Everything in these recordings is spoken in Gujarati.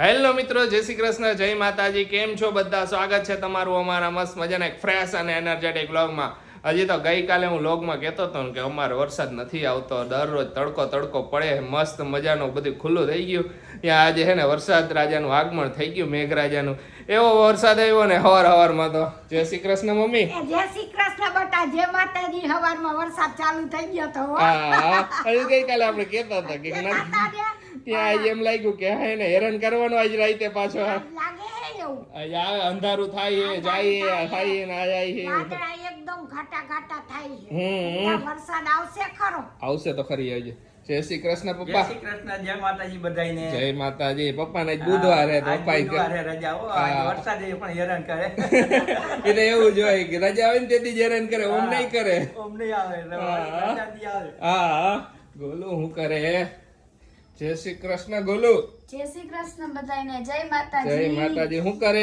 હેલો મિત્રો જય શ્રી કૃષ્ણ જય માતાજી કેમ છો બધા? સ્વાગત છે તમારું અમારા મસ્ત મજાના એક ફ્રેશ અને એનર્જેટિક વ્લોગમાં હજી તો ગઈકાલે હું લોગમાં કહેતો હતો કે અમારે વરસાદ નથી આવતો દરરોજ તડકો તડકો પડે મસ્ત મજાનું બધું ખુલ્લું થઈ ગયું. ત્યાં આજે છે ને વરસાદ રાજાનું આગમન થઈ ગયું મેઘરાજાનું. એવો વરસાદ આવ્યો ને હવાર હવારમાં તો. જય શ્રી કૃષ્ણ મમ્મી. જય શ્રી કૃષ્ણ બટા જય માતાજી હવારમાં વરસાદ ચાલુ થઈ ગયો તો હો. ગઈકાલે આપણે કહેતા હતા કે. ત્યાં એમ લાગ્યું કે હા એને હેરાન કરવાનો આજ રાતે પાછો. લાગે હે એવું. આજે આવે અંધારું થાય એ જાય થાય ને આ જાય એકદમ ઘાટા ઘાટા થાય છે વરસાદ આવશે ખરો. આવશે તો ખરી આજે જય શ્રી કૃષ્ણ જય પપ્પા શ્રી કૃષ્ણ જય માતાજી બધાને જય માતાજી. પપ્પા ને બુધવારે પપ્પા બુધવારે રજા. હો. વરસાદ પણ હેરાન કરે. એને એવું જોઈએ કે રજા આવે ને તેથી જ હેરાન કરે ઓમ નહીં કરે. ઓમ નહીં આવે હા. રજા આવે. હા ગોલું હું કરે? જય શ્રી કૃષ્ણ ગોલુ. જય શ્રી કૃષ્ણ બધાને જય જય માતાજી માતાજી હું કરે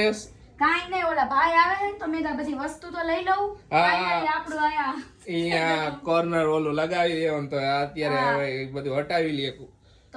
કાઈ નહીં ઓલા ભાઈ આવે તો મેં બધી વસ્તુ તો લઈ લઉં. હા. આપણું આયા અહીંયા કોર્નર ઓલું લગાવી દેવાનું તો અત્યારે હવે બધું હટાવી લઈએ.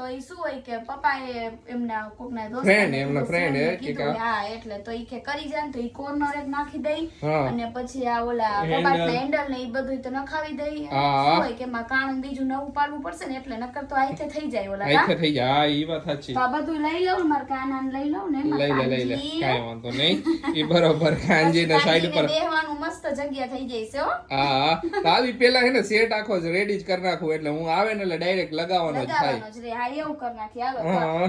તો એ શું હોય કે પપ્પાએ એમના કોકના દોસ્ત ફ્રેન્ડ એમના ફ્રેન્ડ એ કીધું હા એટલે તો ઈ કે કરી જાય ને તો ઈ કોર્નર એક નાખી દઈ અને પછી આ ઓલા. કબાટના હેન્ડલ ને ઈ બધું તો નખાવી દઈ. શું હોય કે એમાં કાણું બીજું નવું પાડવું પડશે ને એટલે નકર તો આઈથે થઈ જાય ઓલા આઈથે થઈ જાય. હા ઈ વાત સાચી. તો આ બધું લઈ લઉં મારા કાનાને લઈ લઉં ને લઈ લે લઈ લે. કાઈ વાંધો નહીં. ઈ બરોબર કાનજી ના સાઈડ પર. બેહવાનું મસ્ત જગ્યા થઈ જાય છે હો. હા તો આવી પેલા હે ને સેટ આખો જ રેડી જ કરી નાખું. એટલે હું આવે ને એટલે ડાયરેક્ટ લગાવવાનો જ થાય. રે એવું કરી નાખી હાલો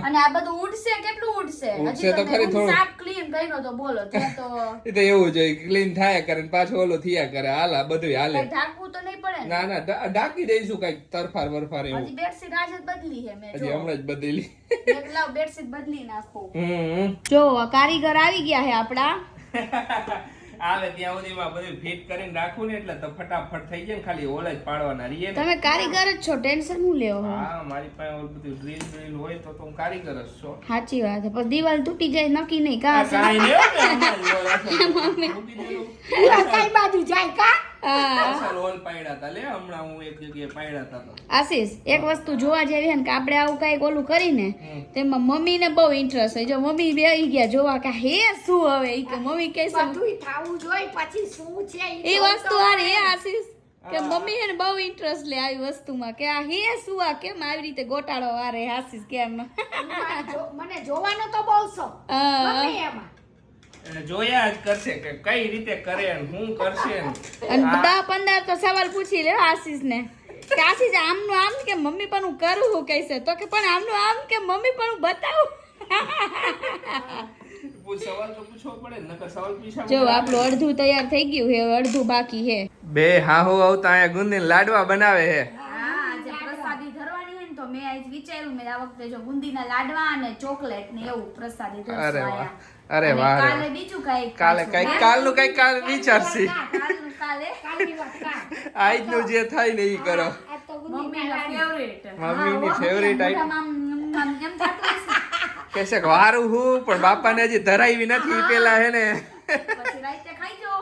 અને આ બધું ઉડશે કેટલું ઉડશે? ઉડશે હજી તો ખરી થોડું. સાફ ક્લીન કર્યો તો બોલો ત્યાં તો એ તો એવું જોઈએ ક્લીન થાય કરે પાછો ઓલો થયા કરે હાલ બધું હાલે. કઈ ઢાંકવું તો નહીં પડે ના? ના ઢાંકી દઈશું કંઈક તરફાર વરફાર એવું. હજી બેડશીટ આજે જ બદલી છે મેં હજી હમણાં જ બદલી. એકલા બેડશીટ બદલી નાખું. હમ જો કારીગર આવી ગયા છે આપડા આવે ત્યાં સુધીમાં બધું ફિટ કરીને રાખું ને એટલે તો ફટાફટ થઈ જાય ને ખાલી ઓલા જ પાડવાના રહીએ તમે કારીગર જ છો ટેન્શન હું લેવો? હા મારી પાસે ઓલ બધું ડ્રીલ ડ્રીલ હોય તો તો હું કારીગર જ છો. સાચી વાત છે પણ દિવાલ તૂટી જાય નક્કી નહીં કા? કાઈ નહીં. પૂરા કઈ બાજુ જાય કા? હા. હું આશીષ એક વસ્તુ જોવા જેવી ને કે આપણે આવું કંઈક ઓલું કરીને. તેમાં મમ્મીને બહુ ઇન્ટરેસ્ટ હોય જો મમ્મી બે ગયા જોવા કે હે શું હવે? કે મમ્મી કે બધુંય થાવું જોઈએ પછી શું છે એ વસ્તુ આ રે આશીષ કે મમ્મી એને બહુ ઇન્ટરેસ્ટ લે આવી વસ્તુમાં કે આ હે શું આ કેમ આવી રીતે ગોટાળો આ રે આશીષ એમાં. મને જોવાનો તો બહુ શોખ. મમ્મી એમાં. જોયા જ કરશે કે કઈ રીતે કરે ને શું કરશે ને અને બધા પંદર તો સવાલ પૂછી લે આશીષ ને કે આશીષ આમનું આમ કે મમ્મી પણ હું કરું હું કહેશે? તો કે પણ આમનું આમ કે મમ્મી પણ હું બતાવું? પૂછ- સવાલ તો પૂછવો પડે ને નકર સવાલ પૂછ્યા જો આપણું અડધું તૈયાર થઈ ગયું હે અડધું બાકી હે બે હાહુ આવતા અહીંયા ગુંદી લાડવા બનાવે છે. હા આજે પ્રસાદી ધરવાની છે ને તો મેં આજ વિચાર્યું મેં આ વખતે જો બુંદીના લાડવા અને ચોકલેટ ને એવું પ્રસાદ અરે વાહ. અરે વાહ કાલે બીજું કઈ કાલે કઈ કંઈક કાલનું કઈ કાલ વિચારશી. કાલે આજનું જે થાય ને એ કરો. તો ફેવરેટ મમ્મીની ફેવરિટ. કે છે વારું હું પણ બાપાને હજી ધરાવી નથી પેલા હે ને પછી રાતે ખાઈ જો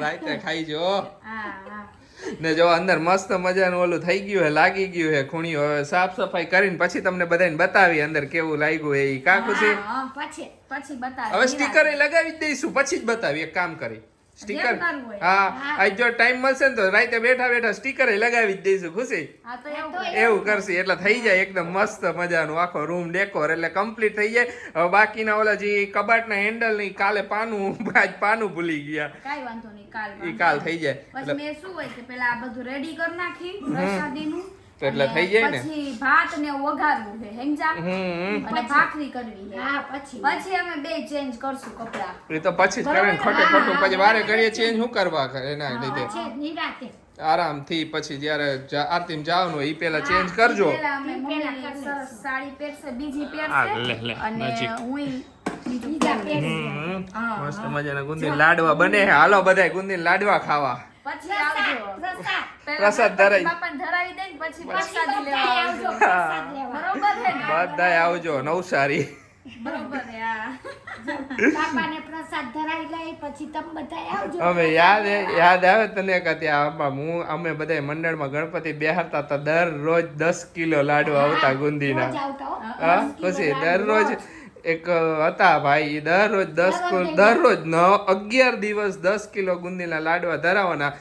રાતે ખાઈ જો. હા હા. ને જો અંદર મસ્ત મજાનું ઓલું થઈ ગયું હે લાગી ગયું હે ખૂણી હવે સાફ સફાઈ કરીને પછી તમને બધાને બતાવી અંદર કેવું લાગ્યું હે ઈ. કા ખુશી? પછી પછી બતાવી હવે સ્ટીકર એ લગાવી જ દઈશું પછી જ બતાવી એક કામ કરી. સ્ટીકર. હા આજ જો ટાઈમ મળશે ને તો રાતે બેઠા બેઠા સ્ટીકર લગાવી જ દઈશું ખુશી? એવું કરશે એટલે થઈ જાય એકદમ મસ્ત મજાનું આખો રૂમ ડેકોર એટલે કમ્પ્લીટ થઈ જાય. હવે બાકીના ઓલા જે કબાટના હેન્ડલની કાલે પાનું આજ પાનું ભૂલી ગયા. કાંઈ વાંધો નહીં કાલ ઈ કાલ થઈ જાય. પછી એટલે મેં શું હોય કે પેલા આ બધું રેડી કરી નાખી પ્રસાદીનું. તો એટલે થઈ જાય ને. પછી ભાત ને વઘારવું છે હેંજા અને ભાખરી કરવી છે. હા પછી. પછી અમે બે ચેન્જ કરશું કપડા. એ તો પછી કરે ખોટે ખોટું. પછી વારે કરીએ ચેન્જ શું કરવા એના લીધે? નિરાતે. આરામથી પછી જ્યારે આરતી જવાનું હોય એ પેલા ચેન્જ કરજો. સાડી પહેરશે બીજી પહેરશે. અને હું બીજા પહેરીશ. મસ્ત મજાના ગુંદી લાડવા બને છે. હાલો બધાય ગુંદી લાડવા ખાવા. પછી આવજો. પ્રસાદ. પ્રસાદ ધરાઈ. બાપાને ધરાવી દે ને પછી પછી લેવા આવજો. પ્રસાદ બરોબર છે ને બધાય આવજો નવસારી. બરોબર છે, બાપાને પ્રસાદ ધરાવી લઈ પછી તમે બધાય આવજો. અમે યાદ યાદ આવે તને કે આમાં હું અમે બધા મંડળમાં ગણપતિ બેહારતા હતા દરરોજ દસ કિલો લાડુ આવતા ગુંદીના. પછી દરરોજ રોજ. એક હતા ભાઈ એ દરરોજ દસ દરરોજ ન નવ અગિયાર દિવસ દસ કિલો ગુંદીના લાડવા ધરાવવાના.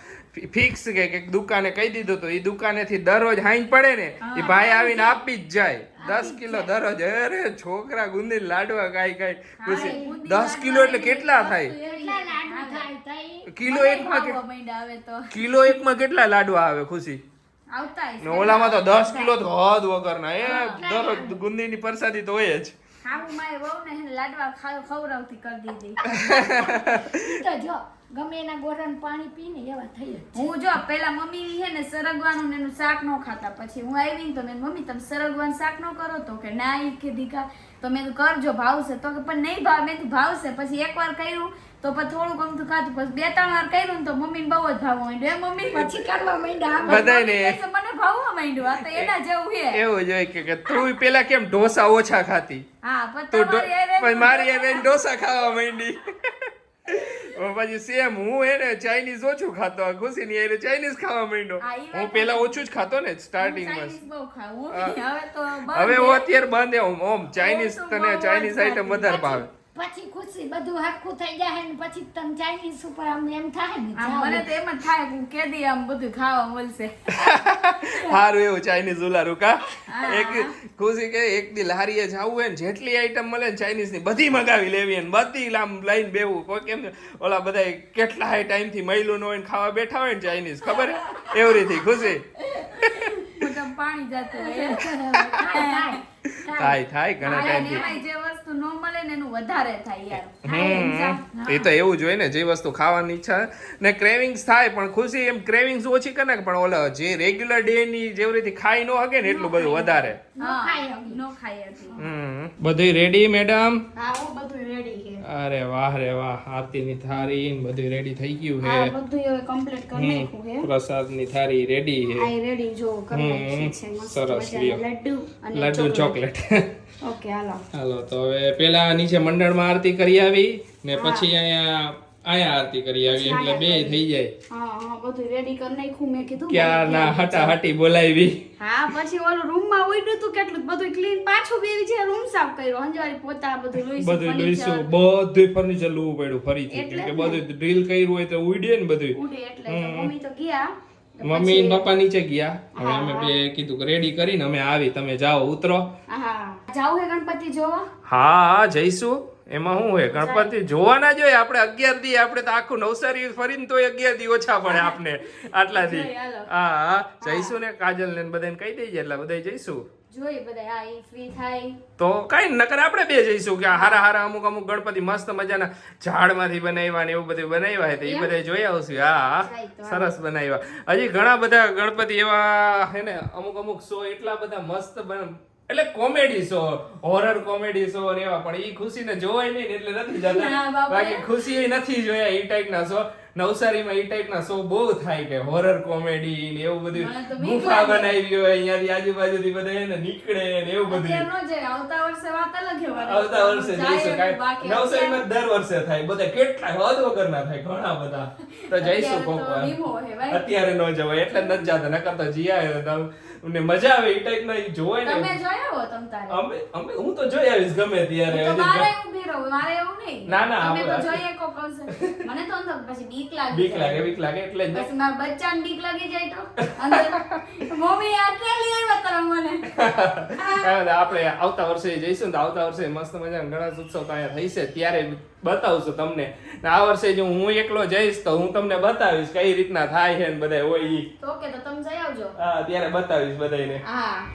ફિક્સ કે એક દુકાને કહી દીધું તો એ દુકાનેથી દરરોજ હાઈન પડે ને એ ભાઈ આવીને આપી જ જાય. દસ કિલો દરરોજ અરે છોકરા ગુંદી લાડવા કાંઈ કાંઈ ખુશી દસ કિલો એટલે કેટલા થાય? કેટલા લાડુ થાય કિલો એકમાં કિલો એકમાં કેટલા લાડવા આવે ખુશી? ઓલામાં તો દસ કિલો તો હદ વગરના એ દરરોજ ગુંદીની પ્રસાદી તો હોય જ. ખાવું માય વહુ ને એને લાડવા ખાવ ખવડાવતી કરી દીધી. તો જો ગમે એના ગોરાનું પાણી પીને એવા થઈ જ હું જો પેલા મમ્મી છે ને સરગવાનું ને એનું શાક ન ખાતા. પછી હું આવી ને તો મેં મમ્મી તમે સરગવાનું શાક ન કરો તો કે ના એ કે દીકા. તો મેં કરજો ભાવશે. તો કે પણ નહીં ભાવ મેં ભાવશે. પછી એકવાર કર્યું તો પછી થોડું ગમતું ખાધું. પછી બે ત્રણ વાર કર્યું ને તો મમ્મીને બહુ જ ભાવવા માંડ્યું. એ મમ્મી પછી કરવા માંડ્યા. છે, મને ભાવવા માંડ્યું. આ તો એના જેવું છે. એવું જ હોય કે તું પેલા કેમ ઢોસા ઓછા ખાતી? હા પણ મારી હવે ઢોસા ખાવા માંડી. પછી સેમ હું એને ચાઇનીઝ ઓછું ખાતો ખુશી ની એને ચાઇનીઝ ખાવા માંડ્યો. હા, પેલા ઓછું જ ખાતો ને સ્ટાર્ટિંગ સ્ટાર્ટિંગમાં ચાઇનીઝ બહુ ખાઉં. હું. હા. હવે. હું અત્યારે બંધ ઓમ ચાઇનીઝ તને ચાઇનીઝ આઈટમ વધારે ભાવે. પછી ખુશી બધું આખું થઈ જાય ને પછી તને ચાઇનીઝ ઉપર આમ એમ થાય ને આમ મને તો એમ જ થાય કે હું કેદી આમ બધું ખાવા મળશે. હારું એવું ચાઇનીઝ ઉલારું કા? એક ખુશી કે એક દી લારીએ જવું હોય ને જેટલી આઈટમ મળે ને ચાઇનીઝની બધી મગાવી લેવી ને બધી આમ લઈને બેવું કોઈ કેમ ઓલા બધા કેટલા ટાઈમથી મહિલું ન હોય ને ખાવા બેઠા હોય ને ચાઇનીઝ ખબર? એવરીથી એવી ખુશી. મોઢામાં પાણી જતું હોય. થાય, થાય. ઘણા ટાઈમથી જે વસ્તુ ન મળે ને એનું વધારે થાય યાર. હમ એ તો એવું જ હોય ને જે વસ્તુ ખાવાની ઈચ્છા ને ક્રેવિંગ્સ થાય પણ ખુશી એમ ક્રેવિંગ્સ ઓછી કરે ને પણ ઓલા જે રેગ્યુલર ડે ની જેવી રીતે ખાઈ ન હકે ને એટલું બધું વધારે. હા ખાઈ નો ખાઈ હમ બધું રેડી મેડમ હા બધું રેડી છે અરે વાહ રે વાહ. આરતીની થાળી ને બધું રેડી થઈ ગયું હા છે બધું હવે કમ્પ્લીટ કરી નાખ્યું છે. પ્રસાદની થાળી રેડી છે. આ રેડી જો કરી છે સરસ લડ્ડુ અને લડ્ડુ ચોકલેટ. ચોકલેટ. ઓકે હાલો. હાલો તો હવે પેલા નીચે મંડળમાં આરતી કરી આવી ને પછી અહીંયા અહીંયા આરતી કરી આવી એટલે બે થઈ જાય. હા હા બધું રેડી કરી નાખ્યું મેં કીધું ક્યાં ના હટા હટી બોલાવી. હા પછી ઓલું રૂમમાં ઉડ્યું તું કેટલું બધું ક્લીન પાછું બેવી છે રૂમ સાફ કર્યો હંજવારી પોતા બધું લોઈસું, બધું લઈશું બધું ફર્નિચર લેવું પડ્યું ફરીથી કેમ કે. બધું ડ્રીલ કર્યું હોય તો ઉડે ને બધું ઉડે એટલે મમ્મી તો ગયા. મમ્મી ને પપ્પા નીચે ગયા. હવે અમે બે કીધું કે રેડી કરીને અમે આવી તમે જાઓ ઉતરો. હા જાવ હે ગણપતિ જોવા? હા હા જઈશું. એમાં શું હોય? ગણપતિ જોવાના જોઈએ આપણે અગિયાર દી આપણે તો આખું નવસારી ફરીને તો અગિયાર દી ઓછા પડે આપને. આટલા દી. હા હા. જઈશું ને કાજલ ને બધાને કહી દઈએ એટલે બધા જઈશું. તો કઈ નકર આપણે બે જઈશું કે હારા હારા અમુક અમુક ગણપતિ મસ્ત મજાના ઝાડમાંથી બનાવ્યા ને એવું બધું બનાવ્યા તો એ બધા જોઈ આવશું. હા સરસ બનાવ્યા હજી ઘણા બધા ગણપતિ એવા હે ને અમુક અમુક શો એટલા બધા મસ્ત બન એટલે comedy show horror comedy show ને એવા પણ ઈ ખુશીને જોવાય નહીં એટલે નથી જતા. બાકી ખુશી નથી જોયા ઈ ટાઈપના શો. નવસારીમાં ઈ ટાઈપના શો બહુ થાય કે હોરર કોમેડી ને એવું બધું ગુફા બનાવી હોય અહીંયાથી આજુબાજુથી બધા એને નીકળે ને એવું બધું. ન આવતા વર્ષે વાત અલગ આવતા વર્ષે જઈશું. કાંઈ નવસારીમાં દર વર્ષે થાય. બધા કેટલા હદ વગરના થાય ઘણા બધા. તો જઈશું કોક. અત્યારે ન જવાય એટલે નથી જતા. નકર તો જીયા તો અમને મજા આવે એ ટાઈપ એ જોવાય તમે જોયા હો તમ તારે? અમે અમે હું તો જોઈ આવીશ ગમે ત્યારે. હું મારે ઊભી રહું મારે એવું નહીં. ના, ના, તમે તો આપણે- જોઈએ કોક અવસર. મને તો અંદર પછી બીક લાગે બીક લાગે બીક લાગે એટલે જ. ને. મારા બચ્ચાને બીક લાગી જાય તો. અંદર મમ્મી આ કેલી આવ્યા તારા મને? આપણે આવતા વર્ષે જઈશું તો આવતા વર્ષે મસ્ત મજાના ગણેશ ઉત્સવ અહીંયા થઈશે ત્યારે બતાવશું તમને. આ વર્ષે જો હું એકલો જઈશ તો હું તમને બતાવીશ કઈ રીતના થાય છે ને બધા હોય તો તમે જઈ આવજો. હા ત્યારે બતાવીશ બધાને હા.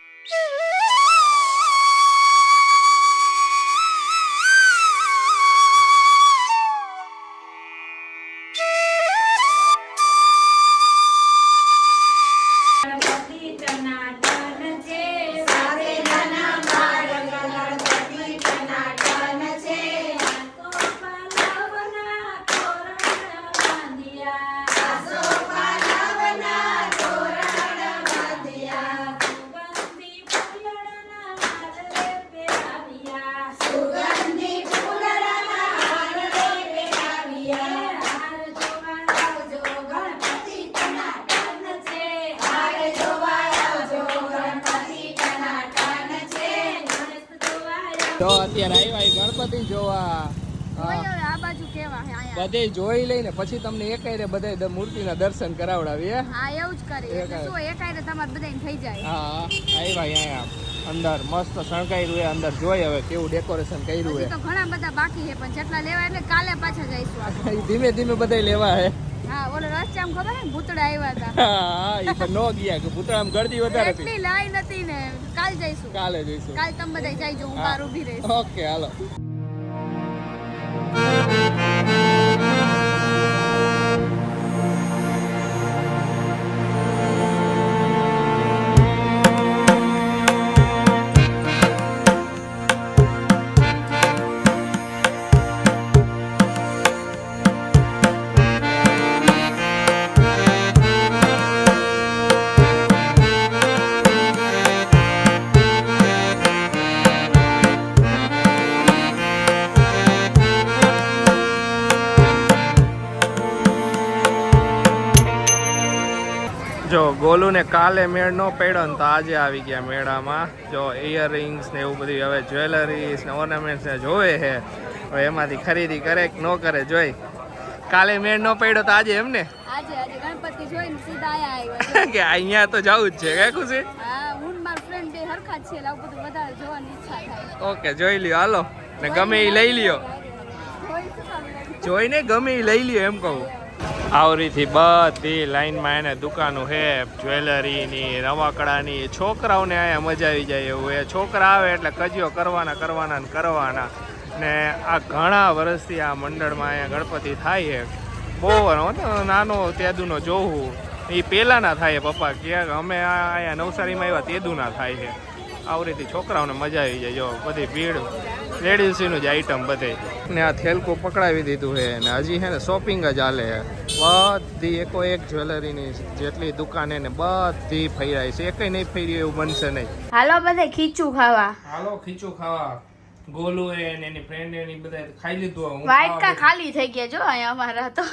અત્યારે આવ્યા ગણપતિ જોવા. બધે જોઈ લઈને પછી તમને એકાયરે બધે મૂર્તિના દર્શન કરાવડાવીએ હા? એવું જ કરી એક એટલે એકાયરે. તમારે બધાને થઈ જાય? હા આવ્યા અહીંયા અંદર મસ્ત શણગાર્યું હે અંદર જોઈ હવે કેવું ડેકોરેશન કર્યું તો ઘણા બધા બાકી છે પણ જેટલા લેવા એટલે કાલે પાછા જઈશું ધીમે ધીમે બધા લેવા હા. ઓલો રસ્તે આમ ખબર ને ભૂતડા આવ્યા હતા હા ઈ પણ નો ગયા કે પુતળામાં ગળદી વધારે હતી. એટલી લાઈન હતી ને કાલ જઈશું. કાલે જઈશું. કાલ તમે બધા જઈજો હું બહાર ઊભી રહીશ. ઓકે હાલો. ને કાલે મેળ નો પડ્યો ને તો આજે આવી ગયા મેળામાં. જો ઇયરિંગ્સ ને એવું બધું હવે જ્વેલરીસ ને ઓર્નામેન્ટ્સ ને જોવે છે. હવે એમાંથી ખરીદી કરે કે ન કરે જોઈ. કાલે મેળ નો પડ્યો તો આજે એમ ને કે અહીંયા તો જવું જ છે કે ખુશી? ઓકે જોઈ લ્યો હાલો. ને ગમે એ લઈ લ્યો. જોઈને ગમે એ લઈ લ્યો એમ કહું. આવરીથી બધી લાઈનમાં એને દુકાનો હે જ્વેલરીની રવાકડાની છોકરાઓને અહીંયા મજા આવી જાય એવું. એ છોકરા આવે એટલે કજિયો કરવાના કરવાના ને કરવાના. ને આ ઘણા વર્ષથી આ મંડળમાં અહીંયા ગણપતિ થાય છે. બહુ નાનો તેદુનો જોવું એ પહેલાંના થાય પપ્પા. કે અમે અહીંયા નવસારીમાં આવ્યા તેદુના થાય છે. આવી રીતે છોકરાઓને મજા આવી જાય. જો, બધી ભીડ. લેડીઝનું જ આઈટમ બધે. ને આ થેલકું પકડાવી દીધું છે. ને હજી છે ને શોપિંગ જ હાલે છે. બધી એકો એક જ્વેલરીની જેટલી દુકાને ને બધી ફેરાય છે. એકય નહીં ફેરી એવું બનશે નહીં. હાલો બધે ખીચું ખાવા. હાલો ખીચું ખાવા. ગોલુ એ ને એની ફ્રેન્ડ એની બધા ખાઈ લીધું. હું વાટકા ખાલી થઈ ગયા જો અહીંયા અમારા તો.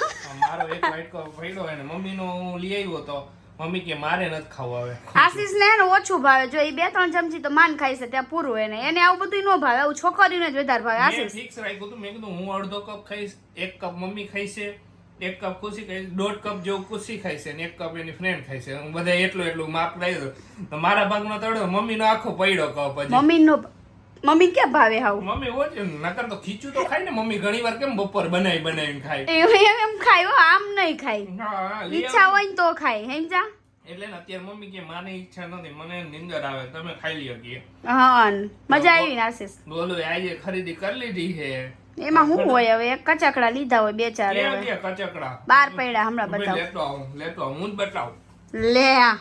મારો એક વાટકો પડ્યો હોય ને મમ્મીનો હું લઈ આવ્યો તો મમ્મી કે મારે નથી ખાવું આવે આશીષ ને એને ઓછું ભાવે. જો એ બે ત્રણ ચમચી તો માન ખાઈ છે ત્યાં પૂરું એને. એને આવું બધું નો ભાવે. આવું છોકરીને જ વધારે ભાવે આશીષ. ફિક્સ રાખ્યું હતું. મેં કીધું હું અડધો કપ ખાઈશ એક કપ મમ્મી ખાઈશે એક કપ ખુશી ખાઈ દોઢ કપ જેવું ખુશી ખાઈશે ને એક કપ એની ફ્રેન્ડ ખાઈશે હું બધા એટલું એટલું માપ લઈ દઉં તો મારા ભાગનો તળ્યો મમ્મીનો આખો પડ્યો કપ હજી. મમ્મી નો મમ્મી ક્યાં ભાવે હાવ? મમ્મી ઓછું નકર તો ખીચું તો ખાય ને મમ્મી ઘણી વાર કેમ બપોર બનાવી બનાવીને ખાય. એમ એમ ખાયો ખાય આમ નહીં ખાય. ઈચ્છા હોય ને તો ખાય સમજા એટલે ને અત્યારે મમ્મી કે માને ઈચ્છા નથી મને નિંદર આવે તમે ખાઈ લ્યો કે. હા મજા આવી આશીષ. બોલો આજે ખરીદી કરી લીધી છે. એમાં શું હોય હવે? એક કચાકડા લીધા હોય બે ચાર હવે કચકડા? બાર પડ્યા હમણાં બતાવ. લેતો આવું લેતો આવું. હું જ બતાવું. લે આ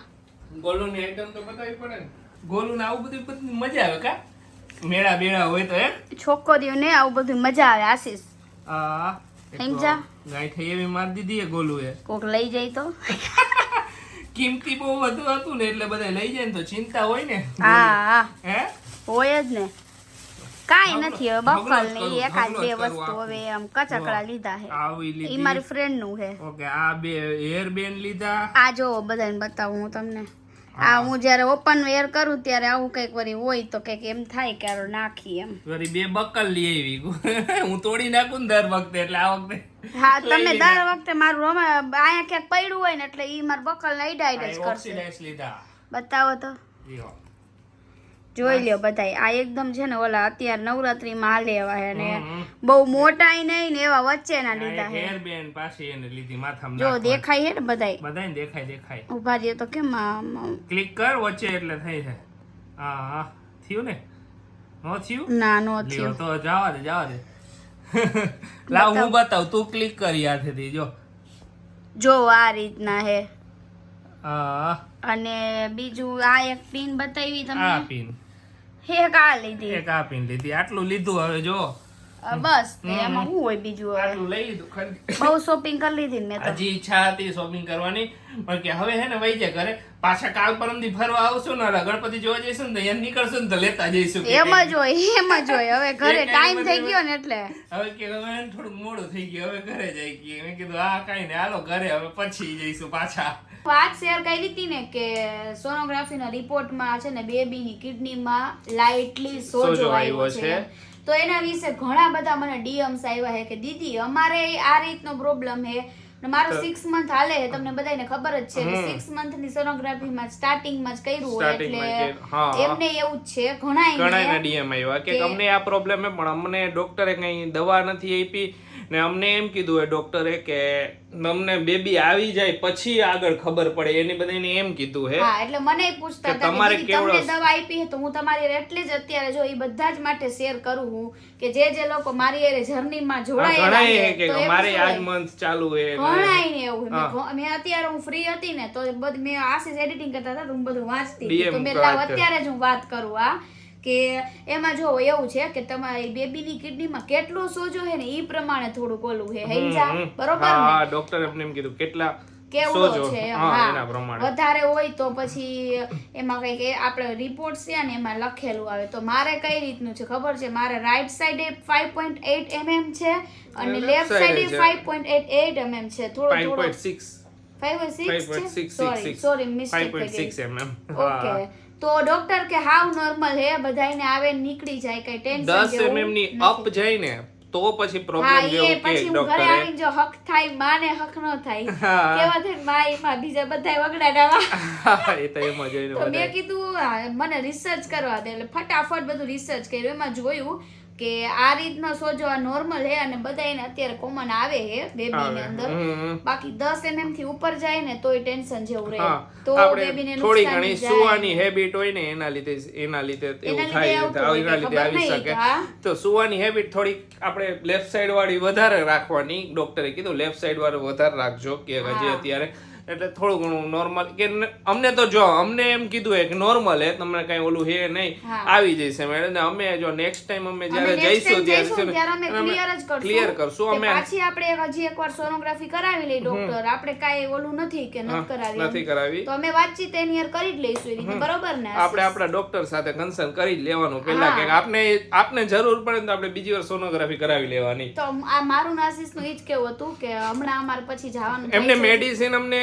ગોલુની આઈટમ તો બતાવી પડે ને. ગોલુને આવું બધું બધું મજા આવે કા? મેળા બેળા હોય તો છોકરીઓ ને આવું બધું મજા આવે આશીષ. હા. સમજા ગાય થઈ એવી મારી દીધી એ ગોલુએ. કોક લઈ જાય તો. કિંમતી બહુ વધુ હતું ને એટલે બધા લઈ જાય ને તો ચિંતા હોય ને હા હા. હે? હોય જ ને. કાંઈ નથી હવે બફલ ને એકાદ બે વસ્તુ હવે આમ કચાકડા લીધા હે એ ઈ મારી ફ્રેન્ડનું છે. ઓકે આ બે હેર બેન લીધા. આ જો બધાને બતાવું હું તમને. આ હું. જ્યારે ઓપન વેર કરું ત્યારે આવું કંઈક વરી હોય તો કંઈક એમ થાય કે આરો નાખી એમ. વરી બે બકલ લઈ આવી. હું તોડી નાખું દર વખતે એટલે આ વખતે હા તમે દર વખતે મારું રમે અહીંયા ક્યાંક પડ્યું હોય ને એટલે ઈ મારું બકલ ને આઈડાઈડ જ કરશે. લીધા. બતાવો તો. જોઈ લ્યો બધાય. આ એકદમ છે ને ઓલા અત્યારે નવરાત્રીમાં હાલે એવા હે ને. બહુ મોટાય નહીં ને એવા વચ્ચેના લીધા હે. હેર બેન પાછી એને લીધી માથામાં જો દેખાય હે ને બધાય. બધાને દેખાય દેખાય. ઊભા રહ્યો તો કેમ? ક્લિક કર વચ્ચે એટલે થઈ છે હા હા. થયું ને? નો થયું? ના નો થયું. તો જાવા દે જાવા દે. લાવ હું બતાવ. તું ક્લિક કરી હાથેથી જો. જો આ રીતના હે. અને બીજું આ એક પિન બતાવી આ તમને. પીન. એક આ લીધી? એક આ પીન લીધી? આટલું લીધું હવે જો. બસ એમાં શું હોય બીજું આટલું લઈ લીધું બહુ શોપિંગ કરી લીધી મેં તો. હજી ઈચ્છા હતી શોપિંગ કરવાની પણ કે હવે હે ને વહી જાય ઘરે. પાછા કાલ પરમથી ફરવા આવશું ને ગણપતિ જોવા જઈશું ને અહીંયા નીકળશું ને તો લેતા જઈશું એમાં એમ જ હોય એમ જ હોય. હવે ઘરે ટાઈમ થઈ ગયો ને એટલે. હવે કે હવે થોડું મોડું થઈ ગયું હવે ઘરે જઈ ગઈ મેં કીધું આ કઈ ને હાલો ઘરે હવે પછી જઈશું પાછા. વાત શેર કરી હતી ને કે સોનોગ્રાફીના રિપોર્ટમાં છે ને બેબીની કિડનીમાં લાઇટલી સોજો આવ્યો છે. તો એના વિશે ઘણા બધા મને ડીએમ્સ આવ્યા છે કે દીદી અમારે આ રીતનો પ્રોબ્લેમ છે ને મારો સિક્સ મંથ હાલે છે તમને બધાને ખબર જ છે કે હમ. સિક્સ મંથની સોનોગ્રાફીમાં સ્ટાર્ટિંગમાં જ કર્યું હોય એટલે. એમને એવું જ છે ઘણા ઘણા ડીએમ આવ્યા કે અમને આ પ્રોબ્લેમ હે પણ અમને ડોક્ટરે કઈ દવા નથી આપી ને અમને એમ કીધું એ ડોક્ટરે કે અમને બેબી આવી જાય પછી આગળ ખબર પડે એની બધાને એમ કીધું હે. હા એટલે મને પૂછતા હતા તમારે કેવડો- દવા આપી હે તો હું તમારી એટલે જ અત્યારે જો એ બધા જ માટે શેર કરું હું કે જે જે લોકો મારી એ જર્ની માં જોડાયેલા છે, કે મારે આજ મંથ ચાલુ હે ઘણાય ને એવું મેં અત્યારે હું ફ્રી હતી ને તો બધ મેં આશીષ એડિટિંગ કરતા હતા તો હું બધું વાંચતી તો મેં અત્યારે જ હું વાત કરું આ કે એમાં જો એવું છે કે તમારી બેબીની કિડનીમાં કેટલું સોજો છે ને એ પ્રમાણે થોડુંક ઓલું છે. હમ. બરોબર હા ડોક્ટરે એમને એમ કીધું કેટલા કેવડો છે હા વધારે હોય તો પછી એમાં કઈ કે આપણે રિપોર્ટ છે ને એમાં લખેલું આવે. તો મારે કઈ રીતનું છે ખબર છે? મારે રાઈટ સાઈડે 5.8 mm છે અને લેફ્ટ સાઈડે છે. 5.88 mm છે. થોડો થોડો. 5.6 5.6 છે? 5.6 સોરી સોરી મિસ્ટેક થઈ ગઈ. 5.6 mm. ઓકે તો ડોક્ટર કે હાવ નોર્મલ હે બધાયને આવે નીકળી જાય કઈ ટેન્શન 10 mm ની અપ જાય ને તો પછી પ્રોબ્લેમ એ જેવું કે પછી હું ઘરે આવીને જો હક થાય માને હક ન થાય. કેવા થાયમાં એમાં બીજા બધા વગડાડાવા. એ તો એમ જ હોય તો મેં કીધું મને રિસર્ચ કરવા દે એટલે ફટાફટ બધું રિસર્ચ કર્યું. એમાં જોયું કે આ રીતનો સોજો આ નોર્મલ હે અને બધાયને અત્યારે કોમન આવે હે બેબીની. અંદર. બાકી 10 એમએમથી ઉપર જાય ને તોય ટેન્શન જેવું રહે. તો બેબીને થોડી ઘણી સુવાની હેબિટ હોય ને એના લીધે એના લીધે એવું થાય એના લીધે આવી શકે. તો સુવાની હેબિટ થોડી આપણે લેફ્ટ સાઈડ વાળી વધારે રાખવાની. ડોક્ટરે કીધું લેફ્ટ સાઈડ વાળું વધારે રાખજો કે હજી અત્યારે એટલે થોડું ઘણું નોર્મલ કે અમને તો જો અમને એમ કીધું હે કે નોર્મલ હે તમને કઈ ઓલું હે નહીં આવી જશે મેડમ અમે જો નેક્સ્ટ ટાઈમ અમે જ્યારે જઈશું ત્યારે અમે ક્લિયર જ કરશું. ક્લિયર કરશું અમે પાછી આપણે હજી એકવાર સોનોગ્રાફી કરાવી લઈ ડોક્ટર આપણે કઈ ઓલું નથી કે નથી કરાવી નથી કરાવી. તો અમે વાતચીત એની યર કરી જ લઈશું એ રીતે બરોબર ને? આપણે આપણા ડોક્ટર સાથે કન્સલ્ટ કરી જ લેવાનું પહેલા કે આપને આપને જરૂર પડે તો આપણે બીજી વાર સોનોગ્રાફી કરાવી લેવાની. તો આ મારું નાસિસનું ઈ જ કેવું હતું કે હમણાં અમારે પછી જવાનું એમને મેડિસિન અમને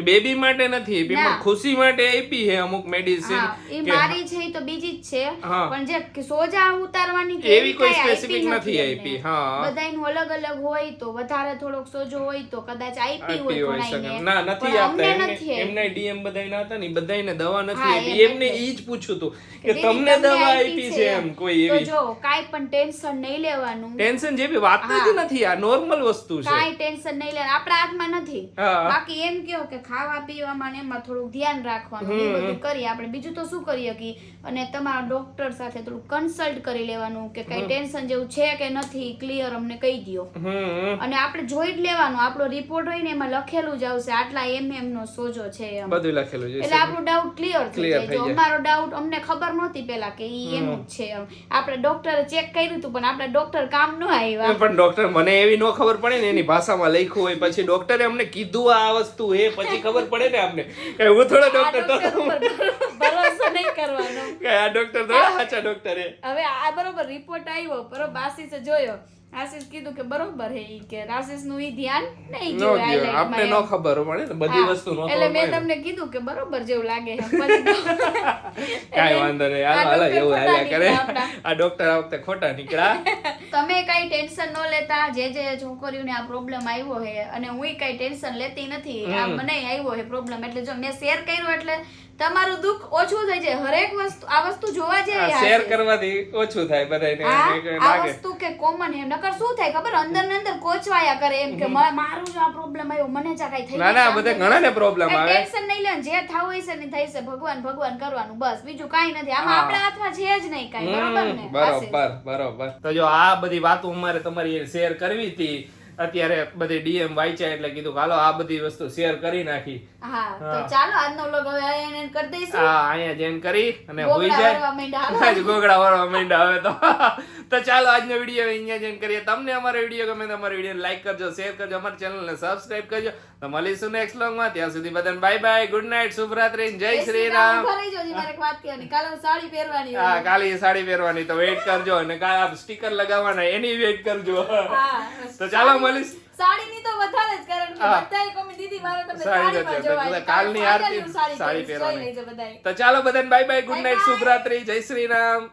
બેબી માટે નથી આપી પણ ખુશી માટે આપી છે અમુક મેડિસિન એ મારી છે તો બીજી જ છે. પણ જે સોજા ઉતારવાની કે એવી કોઈ સ્પેસિફિક નથી આપી, હા. બધાયનું અલગ અલગ હોય તો વધારે થોડોક સોજો હોય તો કદાચ આપી હોય શકે. ના નથી આપતા. એમને ડીએમ બધાયના હતા ને બધાયને દવા નથી આપી. એમ એમને. ઈ જ પૂછ્યું તું કે તમને દવા આપી છે. એમ કોઈ તો જો કાઈ પણ ટેન્શન નહીં લેવાનું. ટેન્શન જેવી વાત જ નથી. આ નોર્મલ વસ્તુ છે. કાઈ ટેન્શન નહીં લેવાનું. આપણા હાથમાં નથી. બાકી એમ કયો કે ખાવા પીવામાં ને એમાં થોડુંક ધ્યાન રાખવાનું એ બધું કરીએ. આપણે બીજું તો શું કરી શકીએ? અને તમારા ડોક્ટર સાથે થોડું કન્સલ્ટ કરી લેવાનું કે કઈ ટેન્શન જેવું છે કે નથી ક્લિયર અમને કહી દો અને આપણે જોઈ જ લેવાનું. આપણો રિપોર્ટ હોય ને એમાં લખેલું જ આવશે. આટલા એમ એમ નો સોજો છે એમ. બધું લખેલું છે એટલે આપણો ડાઉટ ક્લિયર થઈ જાય. જો અમારો ડાઉટ અમને ખબર નહોતી પેલા કે ઈ એનું જ છે એમ. આપણે ડોક્ટરે ચેક કર્યું હતું પણ આપણા ડોક્ટર કામ ન આવ્યા. પણ ડોક્ટર મને એવી નો ખબર પડે ને એની ભાષામાં લખ્યું હોય પછી ડોક્ટરે અમને કીધું આ વસ્તુ એ પછી ખબર પડે ને આપને. કે હું થોડો ડોક્ટર તો ભરોસો નહીં કરવાનો. કે આ ડોક્ટર થોડા સાચા ડોક્ટર હે હવે આ બરોબર રિપોર્ટ આવ્યો બરોબર બાસીસે જોયો. આશીષ કીધું કે બરોબર હે ઈ કે આશીષનું ઈ ધ્યાન નહીં ગયું highlight આપને નો ખબર પડે ને બધી વસ્તુ નો એટલે મેં તમને કીધું કે બરોબર જેવું લાગે પછી કાંઈ વાંધો નહીં આ હાલો એવું હાલ્યા કરે. આ ડોક્ટર આ વખતે ખોટા નીકળ્યા. તમે કાઈ ટેન્શન ન લેતા જે જે છોકરીઓને આ પ્રોબ્લેમ આવ્યો હે અને હું કઈ ટેન્શન લેતી નથી આ મને આવ્યો હે પ્રોબ્લેમ એટલે જો મેં શેર કર્યું એટલે તમારું દુઃખ ઓછું થઈ જાય. હરેક વસ્તુ આ વસ્તુ જોવા જાય શેર કરવાથી ઓછું થાય બધાને હા, આ વસ્તુ કે કોમન એમ નકર શું થાય ખબર? અંદર ને અંદર કોચવાયા કરે એમ કે મારું જ આ પ્રોબ્લેમ આવ્યો. મને જ આ કઈ થઈ ના ના બધા આમ ઘણાને પ્રોબ્લેમ આવે. ટેન્શન નહીં લેવાનું જે થવું હશે ને થઈ છે. ભગવાન ભગવાન કરવાનું બસ. બીજું કાઈ નથી. આમાં આપણા હાથમાં છે જ નહીં કાઈ બરાબર ને? બરોબર બરોબર. તો જો આ બધી વાતો અમારે તમારી શેર કરવી હતી. અત્યારે બધી ડીએમ વાંચ્યા એટલે કીધું હાલો આ બધી વસ્તુ શેર કરી નાખી. હા તો ચાલો આજનો વ્લોગ હવે અહીંયા કરી દઈશું. હા અહીંયા જેન કરી અને હોઈ જાય. ગોગડા વાળવા માંડ્યા હવે તો. તો ચાલો આજનો વીડિયો અહીંયા જેન કરીએ. તમને અમારો વીડિયો ગમે તો અમારો વીડિયો લાઈક કરજો શેર કરજો અમારી ચેનલને સબસ્ક્રાઇબ કરજો. તો મળીશું નેક્સ્ટ વ્લોગમાં ત્યાં સુધી બધાને બાય બાય ગુડ નાઇટ શુભરાત્રી જય શ્રી રામ. ઊભા રહી મારે એક વાત કહેવાની કાલે સાડી પહેરવાની હા કાલે એ સાડી પહેરવાની તો વેઇટ કરજો અને કાલે સ્ટીકર લગાવવાના એની વેઇટ કરજો. હા. તો ચાલો મળીશ. સાડીની તો વધારે જ કારણ કે બધાએ comment દીધી મારે તમને સાડીમાં નથી. કાલની આરતી સાડી પહેરવાની. તો ચાલો બધાને બાય બાય ગુડ નાઇટ શુભરાત્રી જય શ્રી રામ.